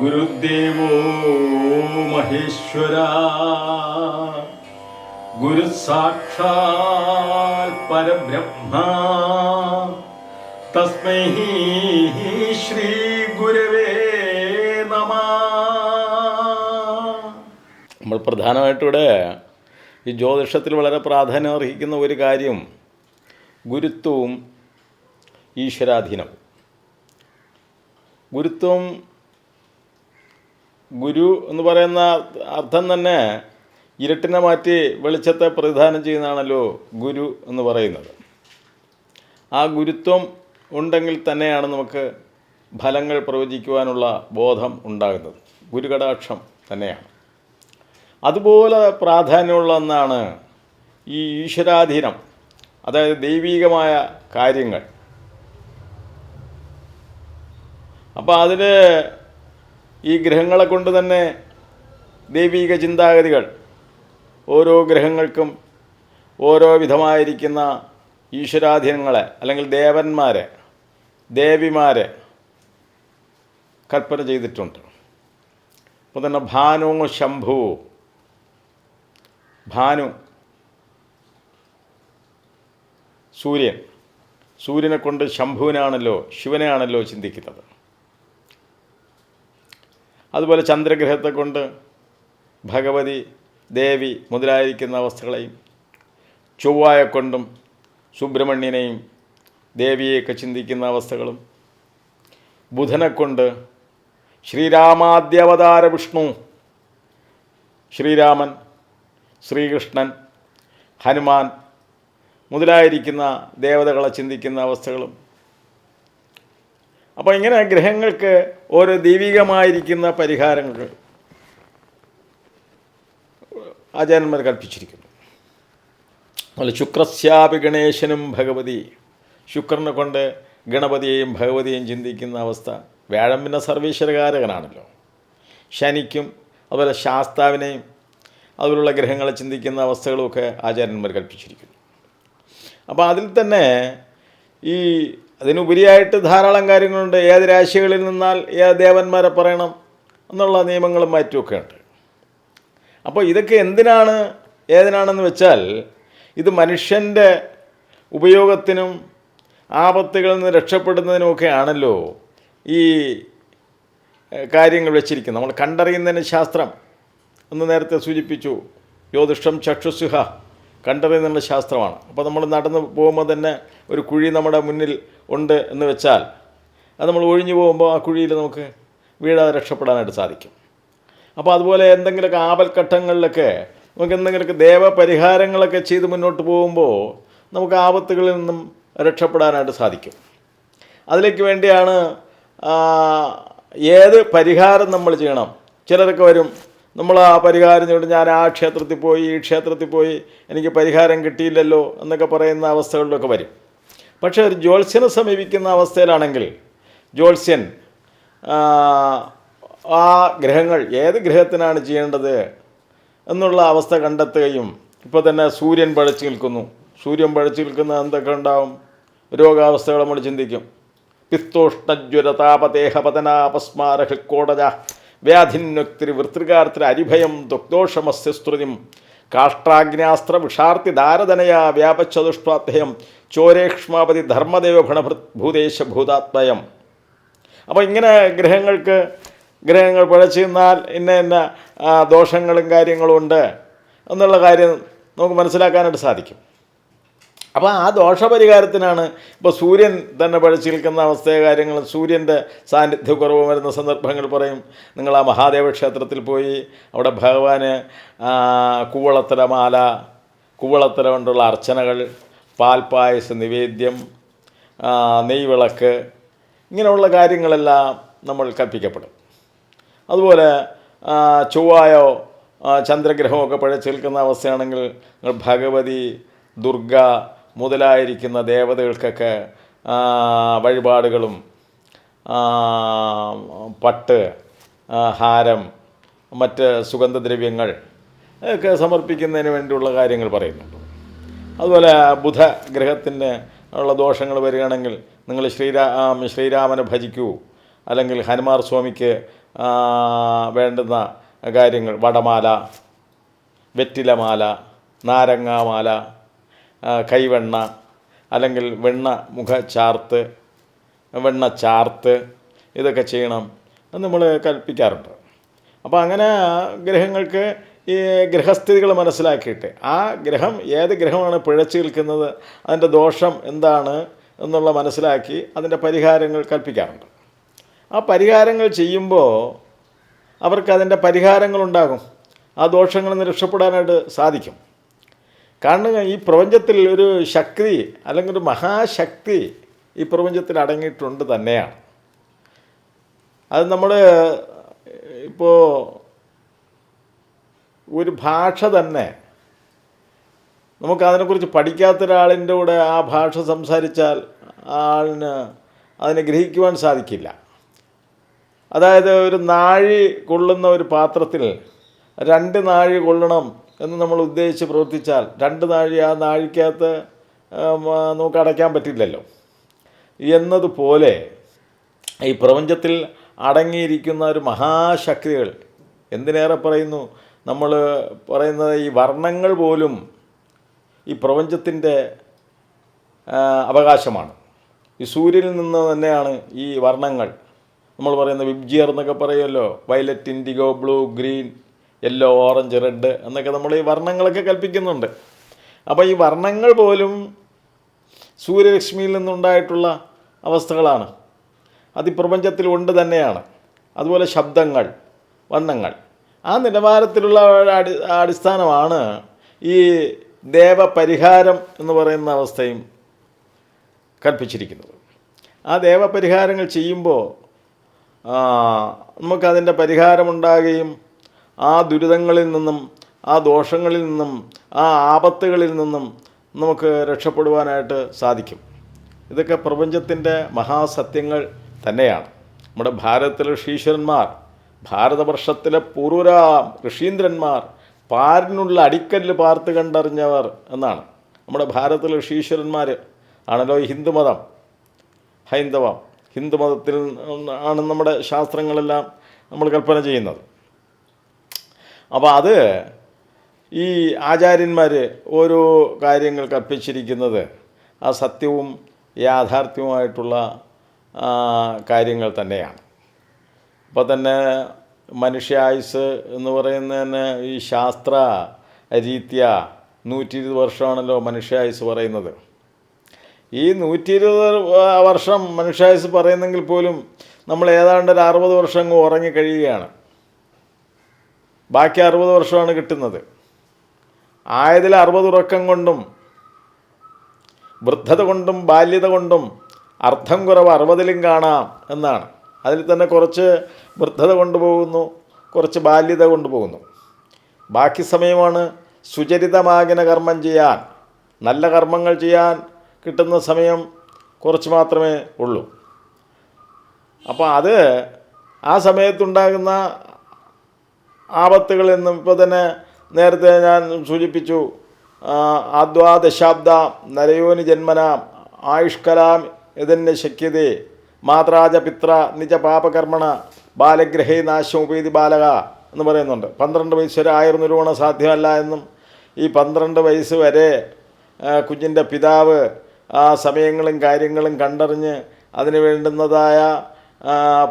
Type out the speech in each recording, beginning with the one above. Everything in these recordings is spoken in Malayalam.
ഗുരുദേവോ മഹേശ്വര. ഗുരു സാക്ഷാൽ പരബ്രഹ്മ. തസ്മൈ ശ്രീ ഗുരവേ നമ. നമ്മൾ പ്രധാനമായിട്ടിവിടെ ഈ ജ്യോതിഷത്തിൽ വളരെ പ്രാധാന്യം അർഹിക്കുന്ന ഒരു കാര്യം ഗുരുത്വവും ഈശ്വരാധീനവും. ഗുരുത്വം ഗുരു എന്ന് പറയുന്ന അർത്ഥം തന്നെ ഇരുട്ടിനെ മാറ്റി വെളിച്ചത്തെ പ്രതിദാനം ചെയ്യുന്നതാണല്ലോ ഗുരു എന്ന് പറയുന്നത്. ആ ഗുരുത്വം ഉണ്ടെങ്കിൽ തന്നെയാണ് നമുക്ക് ഫലങ്ങൾ പ്രവചിക്കുവാനുള്ള ബോധം ഉണ്ടാകുന്നത്. ഗുരുകടാക്ഷം തന്നെയാണ്. അതുപോലെ പ്രാധാന്യമുള്ള ഒന്നാണ് ഈ ഈശ്വരാധീനം അതായത് ദൈവീകമായ കാര്യങ്ങൾ. അപ്പോൾ അതിൽ ഈ ഗ്രഹങ്ങളെ കൊണ്ട് തന്നെ ദൈവീക ചിന്താഗതികൾ ഓരോ ഗ്രഹങ്ങൾക്കും ഓരോ വിധമായിരിക്കുന്ന ഈശ്വരാധീനങ്ങളെ അല്ലെങ്കിൽ ദേവന്മാരെ ദേവിമാരെ കൽപ്പന ചെയ്തിട്ടുണ്ട്. അപ്പോൾ തന്നെ ഭാനു ശംഭു. ഭാനു സൂര്യൻ. സൂര്യനെ കൊണ്ട് ശംഭുവിനാണല്ലോ ശിവനെയാണല്ലോ ചിന്തിക്കുന്നത്. അതുപോലെ ചന്ദ്രഗ്രഹത്തെ കൊണ്ട് ഭഗവതി ദേവി മുതലായിരിക്കുന്ന അവസ്ഥകളെയും ചൊവ്വായെ കൊണ്ടും സുബ്രഹ്മണ്യനെയും ദേവിയെയൊക്കെ ചിന്തിക്കുന്ന അവസ്ഥകളും ബുധനെ കൊണ്ട് ശ്രീരാമാദ്യവതാര വിഷ്ണു ശ്രീരാമൻ ശ്രീകൃഷ്ണൻ ഹനുമാൻ മുതലായിരിക്കുന്ന ദേവതകളെ ചിന്തിക്കുന്ന അവസ്ഥകളും അപ്പോൾ ഇങ്ങനെ ഗ്രഹങ്ങൾക്ക് ഓരോ ദൈവികമായിരിക്കുന്ന പരിഹാരങ്ങൾ ആചാര്യന്മാർ കൽപ്പിച്ചിരിക്കുന്നു. അതുപോലെ ശുക്രസ്യാപി ഗണേശനും ഭഗവതി ശുക്രനെ കൊണ്ട് ഗണപതിയെയും ഭഗവതിയെയും ചിന്തിക്കുന്ന അവസ്ഥ. വ്യാഴം പിന്നെ സർവീശ്വരകാരകനാണല്ലോ. ശനിക്കും അതുപോലെ ശാസ്താവിനെയും അതുപോലുള്ള ഗ്രഹങ്ങളെ ചിന്തിക്കുന്ന അവസ്ഥകളുമൊക്കെ ആചാര്യന്മാർ കൽപ്പിച്ചിരിക്കുന്നു. അപ്പോൾ അതിൽ തന്നെ ഈ അതിനുപരിയായിട്ട് ധാരാളം കാര്യങ്ങളുണ്ട്. ഏത് രാശികളിൽ നിന്നാൽ ഏത് ദേവന്മാരെ പറയണം എന്നുള്ള നിയമങ്ങളും മാറ്റുമൊക്കെ ഉണ്ട് അപ്പോൾ ഇതൊക്കെ എന്തിനാണ്? ഏതിനാണെന്ന് വെച്ചാൽ ഇത് മനുഷ്യന്റെ ഉപയോഗത്തിനും ആപത്തുകളിൽ നിന്ന് രക്ഷപ്പെടുന്നതിനുമൊക്കെ ആണല്ലോ ഈ കാര്യങ്ങൾ വെച്ചിരിക്കുന്നത്. നമ്മൾ കണ്ടറിയുന്നതിന് ശാസ്ത്രം എന്ന് നേരത്തെ സൂചിപ്പിച്ചു. ജ്യോതിഷം ചക്ഷുസുഹ കണ്ടറിയുന്നുള്ള ശാസ്ത്രമാണ്. അപ്പോൾ നമ്മൾ നടന്ന് പോകുമ്പോൾ തന്നെ ഒരു കുഴി നമ്മുടെ മുന്നിൽ ഉണ്ട് എന്ന് വെച്ചാൽ അത് നമ്മൾ ഒഴിഞ്ഞു പോകുമ്പോൾ ആ കുഴിയിൽ നമുക്ക് വീഴാതെ രക്ഷപ്പെടാനായിട്ട് സാധിക്കും. അപ്പോൾ അതുപോലെ എന്തെങ്കിലുമൊക്കെ ആപൽഘട്ടങ്ങളിലൊക്കെ നമുക്ക് എന്തെങ്കിലുമൊക്കെ ദേവപരിഹാരങ്ങളൊക്കെ ചെയ്ത് മുന്നോട്ട് പോകുമ്പോൾ നമുക്ക് ആപത്തുകളിൽ നിന്നും രക്ഷപ്പെടാനായിട്ട് സാധിക്കും. അതിലേക്ക് വേണ്ടിയാണ് ഏത് പരിഹാരം നമ്മൾ ചെയ്യണം? ചിലരൊക്കെ വരും നമ്മൾ ആ പരിഹാരം ചെയ്തിട്ട് ഞാൻ ആ ക്ഷേത്രത്തിൽ പോയി ഈ ക്ഷേത്രത്തിൽ പോയി എനിക്ക് പരിഹാരം കിട്ടിയില്ലല്ലോ എന്നൊക്കെ പറയുന്ന അവസ്ഥകളിലൊക്കെ വരും. പക്ഷേ ഒരു ജ്യോത്സ്യനെ സമീപിക്കുന്ന അവസ്ഥയിലാണെങ്കിൽ ജ്യോത്സ്യൻ ആ, ഗ്രഹങ്ങൾ ഏത് ഗ്രഹത്തിനാണ് ചെയ്യേണ്ടത് എന്നുള്ള അവസ്ഥ കണ്ടെത്തുകയും ഇപ്പോൾ തന്നെ സൂര്യൻ പഴച്ചു നിൽക്കുന്നു. സൂര്യൻ പഴച്ചു നിൽക്കുന്ന എന്തൊക്കെ ഉണ്ടാവും? രോഗാവസ്ഥകൾ നമ്മൾ ചിന്തിക്കും. പിത്തോഷ്ണജ്വര താപദേഹപതനാപസ്മാര വ്യാധിന്യൊക്തിരി വൃത്രികാർത്തിരി അരിഭയം ദുഗ്ദോഷമസ്യസ്തുതിം കാഷ്ട്രാഗ്നാസ്ത്ര വിഷാർത്തി ദാരതനയ വ്യാപച്ചതുഷ്ടാധ്യയം ചോരേക്ഷ്മാപതി ധർമ്മദേവ ഭൂദേശ ഭൂതാത്മയം. അപ്പോൾ ഇങ്ങനെ ഗ്രഹങ്ങൾക്ക് ഗ്രഹങ്ങൾ പിഴച്ചു നിന്നാൽ ഇന്ന ഇന്ന ദോഷങ്ങളും കാര്യങ്ങളും ഉണ്ട് എന്നുള്ള കാര്യം നമുക്ക് മനസ്സിലാക്കാനായിട്ട് സാധിക്കും. അപ്പോൾ ആ ദോഷപരിഹാരത്തിനാണ് ഇപ്പോൾ സൂര്യൻ തന്നെ പഴച്ചു നിൽക്കുന്ന അവസ്ഥയെ കാര്യങ്ങൾ സൂര്യന്റെ സാന്നിധ്യക്കുറവ് വരുന്ന സന്ദർഭങ്ങൾ പറയും. നിങ്ങൾ ആ മഹാദേവ ക്ഷേത്രത്തിൽ പോയി അവിടെ ഭഗവാന് ആ, കൂവളത്തല മാല കൂവളത്തല കൊണ്ടുള്ള അർച്ചനകൾ പാൽപ്പായസ നിവേദ്യം നെയ്വിളക്ക് ഇങ്ങനെയുള്ള കാര്യങ്ങളെല്ലാം നമ്മൾ കൽപ്പിക്കപ്പെടും. അതുപോലെ ചൊവ്വായോ ചന്ദ്രഗ്രഹമൊക്കെ ചന്ദ്രഗ്രഹമോ പഴച്ചു നിൽക്കുന്ന അവസ്ഥയാണെങ്കിൽ നിങ്ങൾ ഭഗവതി ദുർഗ മുതലായിരിക്കുന്ന ദേവതകൾക്കൊക്കെ വഴിപാടുകളും പട്ട് ഹാരം മറ്റ് സുഗന്ധദ്രവ്യങ്ങൾ ഒക്കെ സമർപ്പിക്കുന്നതിന് വേണ്ടിയുള്ള കാര്യങ്ങൾ പറയുന്നുണ്ട്. അതുപോലെ ബുധ ഗ്രഹത്തിന് ഉള്ള ദോഷങ്ങൾ വരികയാണെങ്കിൽ നിങ്ങൾ ശ്രീരാ ശ്രീരാമനെ ഭജിക്കൂ. അല്ലെങ്കിൽ ഹനുമാർ സ്വാമിക്ക് വേണ്ടുന്ന കാര്യങ്ങൾ വടമാല വെറ്റിലമാല നാരങ്ങാമാല കൈവെണ്ണ അല്ലെങ്കിൽ വെണ്ണ മുഖ ചാർത്ത് വെണ്ണ ചാർത്ത് ഇതൊക്കെ ചെയ്യണം എന്ന് നമ്മൾ കൽപ്പിക്കാറുണ്ട്. അപ്പോൾ അങ്ങനെ ഗ്രഹങ്ങൾക്ക് ഈ ഗ്രഹസ്ഥിതികൾ മനസ്സിലാക്കിയിട്ട് ആ ഗ്രഹം ഏത് ഗ്രഹമാണ് പിഴച്ചു നിൽക്കുന്നത് അതിന്റെ ദോഷം എന്താണ് എന്നുള്ള മനസ്സിലാക്കി അതിന്റെ പരിഹാരങ്ങൾ കൽപ്പിക്കാറുണ്ട്. ആ പരിഹാരങ്ങൾ ചെയ്യുമ്പോൾ അവർക്ക് അതിന്റെ പരിഹാരങ്ങളുണ്ടാകും ആ ദോഷങ്ങളിൽ നിന്ന് രക്ഷപ്പെടാനായിട്ട് സാധിക്കും. കാരണം ഈ പ്രപഞ്ചത്തിൽ ഒരു ശക്തി അല്ലെങ്കിൽ ഒരു മഹാശക്തി ഈ പ്രപഞ്ചത്തിൽ അടങ്ങിയിട്ടുണ്ട് തന്നെയാണ്. അത് നമ്മൾ ഇപ്പോൾ ഒരു ഭാഷ തന്നെ നമുക്കതിനെക്കുറിച്ച് പഠിക്കാത്ത ഒരാളിന്റെ കൂടെ ആ ഭാഷ സംസാരിച്ചാൽ ആളിന് അതിനെ ഗ്രഹിക്കുവാൻ സാധിക്കില്ല. അതായത് ഒരു നാഴി കൊള്ളുന്ന ഒരു പാത്രത്തിൽ രണ്ട് നാഴി കൊള്ളണം എന്ന് നമ്മൾ ഉദ്ദേശിച്ച് പ്രവർത്തിച്ചാൽ രണ്ട് നാഴി ആ നാഴിക്കകത്ത് നമുക്ക് അടയ്ക്കാൻ പറ്റില്ലല്ലോ. എന്നതുപോലെ ഈ പ്രപഞ്ചത്തിൽ അടങ്ങിയിരിക്കുന്ന ഒരു മഹാശക്തികൾ എന്തിനേറെ പറയുന്നു? നമ്മൾ പറയുന്നത് ഈ വർണങ്ങൾ പോലും ഈ പ്രപഞ്ചത്തിന്റെ അവകാശമാണ്. ഈ സൂര്യനിൽ നിന്ന് തന്നെയാണ് ഈ വർണങ്ങൾ. നമ്മൾ പറയുന്ന വിബ്ജിയർ എന്നൊക്കെ പറയുമല്ലോ violet indigo blue green yellow orange red എന്നൊക്കെ നമ്മൾ ഈ വർണങ്ങളൊക്കെ കൽപ്പിക്കുന്നുണ്ട്. അപ്പോൾ ഈ വർണങ്ങൾ പോലും സൂര്യരശ്മിയിൽ നിന്നുണ്ടായിട്ടുള്ള അവസ്ഥകളാണ്. അത് പ്രപഞ്ചത്തിൽ ഉണ്ട് തന്നെയാണ്. അതുപോലെ ശബ്ദങ്ങൾ വർണങ്ങൾ ആ നിലവാരത്തിലുള്ള അടി അടിസ്ഥാനമാണ് ഈ ദേവപരിഹാരം എന്ന് പറയുന്ന അവസ്ഥയും കൽപ്പിച്ചിരിക്കുന്നത്. ആ ദേവപരിഹാരങ്ങൾ ചെയ്യുമ്പോൾ നമുക്കതിന്റെ പരിഹാരമുണ്ടാകുകയും ആ ദുരിതങ്ങളിൽ നിന്നും ആ ദോഷങ്ങളിൽ നിന്നും ആ ആപത്തുകളിൽ നിന്നും നമുക്ക് രക്ഷപ്പെടുവാനായിട്ട് സാധിക്കും. ഇതൊക്കെ പ്രപഞ്ചത്തിന്റെ മഹാസത്യങ്ങൾ തന്നെയാണ്. നമ്മുടെ ഭാരതത്തിലെ ഋഷീശ്വരന്മാർ ഭാരതവർഷത്തിലെ പൂർവരാം ഋഷീന്ദ്രന്മാർ പാരിനുള്ള അടിക്കല്ല് പാർത്ത് കണ്ടറിഞ്ഞവർ എന്നാണ്. നമ്മുടെ ഭാരതത്തിലെ ഋഷീശ്വരന്മാർ ആണല്ലോ ഹിന്ദുമതം ഹൈന്ദവം. ഹിന്ദുമതത്തിൽ ആണ് നമ്മുടെ ശാസ്ത്രങ്ങളെല്ലാം നമ്മൾ കൽപ്പന ചെയ്യുന്നത്. അപ്പോൾ അത് ഈ ആചാര്യന്മാർ ഓരോ കാര്യങ്ങൾ കൽപ്പിച്ചിരിക്കുന്നത് ആ സത്യവും യാഥാർത്ഥ്യവുമായിട്ടുള്ള കാര്യങ്ങൾ തന്നെയാണ്. അപ്പോൾ തന്നെ മനുഷ്യായുസ് എന്ന് പറയുന്നതിന് ഈ ശാസ്ത്ര രീത്യ നൂറ്റി ഇരുപത് വർഷമാണല്ലോ മനുഷ്യായുസ് പറയുന്നത്. ഈ നൂറ്റി ഇരുപത് വർഷം മനുഷ്യായുസ് പറയുന്നെങ്കിൽ പോലും നമ്മൾ ഏതാണ്ട് ഒരു അറുപത് വർഷം അങ്ങ് ഉറങ്ങി കഴിയുകയാണ് ബാക്കി അറുപത് വർഷമാണ് കിട്ടുന്നത്. ആയതിൽ അറുപത് ഉറക്കം കൊണ്ടും വൃദ്ധത കൊണ്ടും ബാല്യത കൊണ്ടും അർത്ഥം കുറവ് അറുപതിലും കാണാം എന്നാണ്. അതിൽ തന്നെ കുറച്ച് വൃദ്ധത കൊണ്ടുപോകുന്നു കുറച്ച് ബാല്യത കൊണ്ടുപോകുന്നു. ബാക്കി സമയമാണ് സുചരിതമാകിന കർമ്മം ചെയ്യാൻ നല്ല കർമ്മങ്ങൾ ചെയ്യാൻ കിട്ടുന്ന സമയം കുറച്ച് മാത്രമേ ഉള്ളൂ. അപ്പോൾ അത് ആ സമയത്തുണ്ടാകുന്ന ആപത്തുകൾ എന്നും ഇപ്പോൾ തന്നെ നേരത്തെ ഞാൻ സൂചിപ്പിച്ചു ആദ്വാ ദശാബ്ദ നരയോനി ജന്മന ആയുഷ്കലാം ഇതിന്റെ ശക്യതേ മാത്രാജ പിത്ര നിജ പാപകർമ്മണ ബാലഗ്രഹേ നാശമുപേതി ബാലക എന്ന് പറയുന്നുണ്ട്. പന്ത്രണ്ട് വയസ്സ് വരെ ആയുർനിരൂപണം സാധ്യമല്ല എന്നും ഈ പന്ത്രണ്ട് വയസ്സ് വരെ കുഞ്ഞിന്റെ പിതാവ് ആ സമയങ്ങളും കാര്യങ്ങളും കണ്ടറിഞ്ഞ് അതിന് വേണ്ടുന്നതായ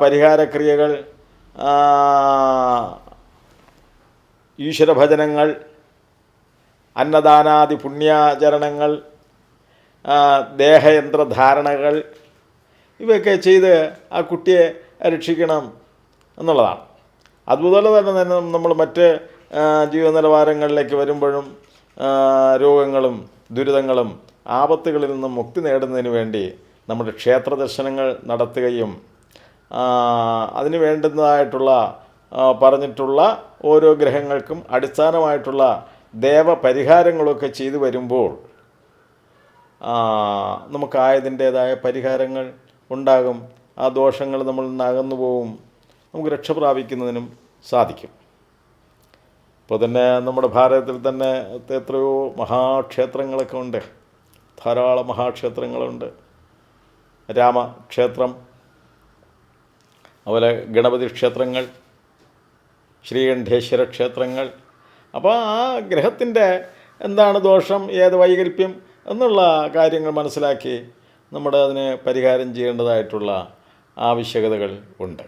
പരിഹാരക്രിയകൾ ഈശ്വരഭജനങ്ങൾ അന്നദാനാദി പുണ്യാചരണങ്ങൾ ദേഹയന്ത്രധാരണകൾ ഇവയൊക്കെ ചെയ്ത് ആ കുട്ടിയെ രക്ഷിക്കണം എന്നുള്ളതാണ്. അതുപോലെ തന്നെ തന്നെ നമ്മൾ മറ്റ് ജീവിത നിലവാരങ്ങളിലേക്ക് വരുമ്പോഴും രോഗങ്ങളും ദുരിതങ്ങളും ആപത്തുകളിൽ നിന്നും മുക്തി നേടുന്നതിന് വേണ്ടി നമ്മുടെ ക്ഷേത്ര ദർശനങ്ങൾ നടത്തുകയും അതിന് വേണ്ടുന്നതായിട്ടുള്ള പറഞ്ഞിട്ടുള്ള ഓരോ ഗ്രഹങ്ങൾക്കും അടിസ്ഥാനമായിട്ടുള്ള ദേവ ദേവപരിഹാരങ്ങളൊക്കെ ചെയ്തു വരുമ്പോൾ നമുക്കായതിന്റേതായ പരിഹാരങ്ങൾ ഉണ്ടാകും. ആ ദോഷങ്ങൾ നമ്മൾ അകന്നു പോവും. നമുക്ക് രക്ഷ പ്രാപിക്കുന്നതിനും സാധിക്കും. ഇപ്പോൾ തന്നെ നമ്മുടെ ഭാരതത്തിൽ തന്നെ എത്രയോ മഹാക്ഷേത്രങ്ങളൊക്കെ ഉണ്ട്. ധാരാളം മഹാക്ഷേത്രങ്ങളുണ്ട്. രാമക്ഷേത്രം അതുപോലെ ഗണപതി ക്ഷേത്രങ്ങൾ ശ്രീകണ്ഠേശ്വര ക്ഷേത്രങ്ങൾ. അപ്പോൾ ആ ഗ്രഹത്തിന്റെ എന്താണ് ദോഷം ഏത് വൈകല്പ്യം എന്നുള്ള കാര്യങ്ങൾ മനസ്സിലാക്കി നമ്മുടെ അതിന് പരിഹാരം ചെയ്യേണ്ടതായിട്ടുള്ള ആവശ്യകതകൾ ഉണ്ട്.